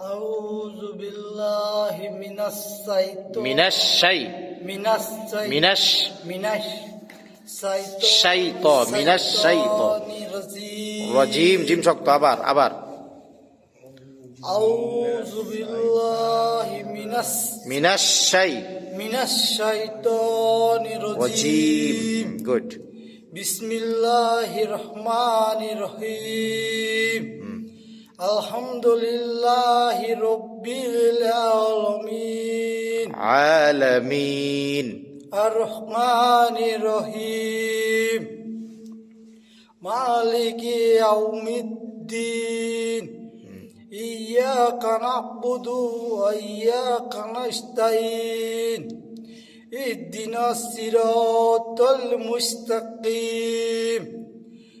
أعوذ بالله من الشيطان من الشيء من الشيء من الش من الش شيطان من الشيطان رجيم جيم شكت আবার আবার أعوذ بالله من من الشيء من الشيطان الرجيم good بسم الله الرحمن الرحيم Elhamdülillahi Rabbil alemin. Alemin. Errahmanirrahim. Maliki yevmiddin. İyyâke na'budu ve iyyâke na'şteyn. İddina sirâtel müstakîm.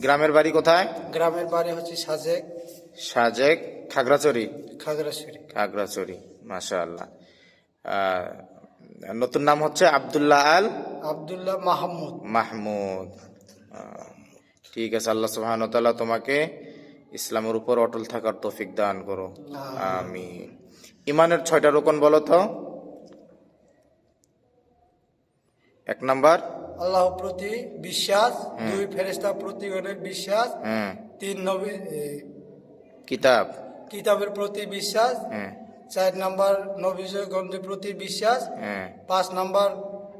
গ্রামের বাড়ি কোথায়? গ্রামের বাড়ি হচ্ছে সাজেক সাজেক খাগড়াছড়ি? খাগড়াছড়ি। খাগড়াছড়ি মাশাআল্লাহ। আহ, নতুন নাম হচ্ছে আবদুল্লাহ আল আব্দুল্লাহ মাহমুদ। মাহমুদ। ঠিক আছে আল্লাহ সুবহান তাআলা তোমাকে ইসলামের উপর অটল থাকার তৌফিক দান করো। আমি ইমানের ছয়টা রোকন বলো তো। এক নাম্বার। আল্লাহ প্রতি বিশ্বাস দুই ফেরেস্তা প্রতিগণের বিশ্বাস হ্যাঁ। তিন নবী কিতাব। কিতাবের প্রতি বিশ্বাস হ্যাঁ। চার নাম্বার নবীজগণের প্রতি বিশ্বাস হ্যাঁ। পাঁচ নাম্বার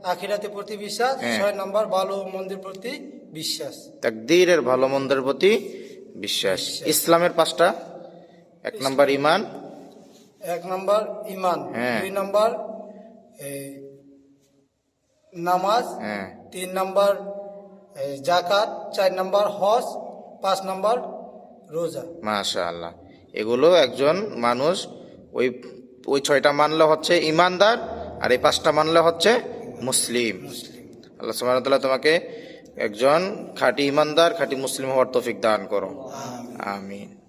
আখিরাতের প্রতি বিশ্বাস হ্যাঁ। ছয় নাম্বার বালু মন্দির প্রতি বিশ্বাস। তাকদীরের ভালো মন্দের প্রতি বিশ্বাস। ইসলামের পাঁচটা এক নাম্বার ইমান। এক নাম্বার ইমান। হ্যাঁ। দুই নাম্বার নামাজ হ্যাঁ। তিন নাম্বার জাকাত চার নাম্বার হজ পাঁচ নাম্বার রোজা। মাশা আল্লাহ এগুলো একজন মানুষ ওই ওই ছয়টা মানলে হচ্ছে ইমানদার আর এই পাঁচটা মানলে হচ্ছে মুসলিম। আল্লাহ সুবহানাহু তোমাকে একজন খাঁটি ইমানদার খাঁটি মুসলিম হওয়ার তৌফিক দান করো। আমিন।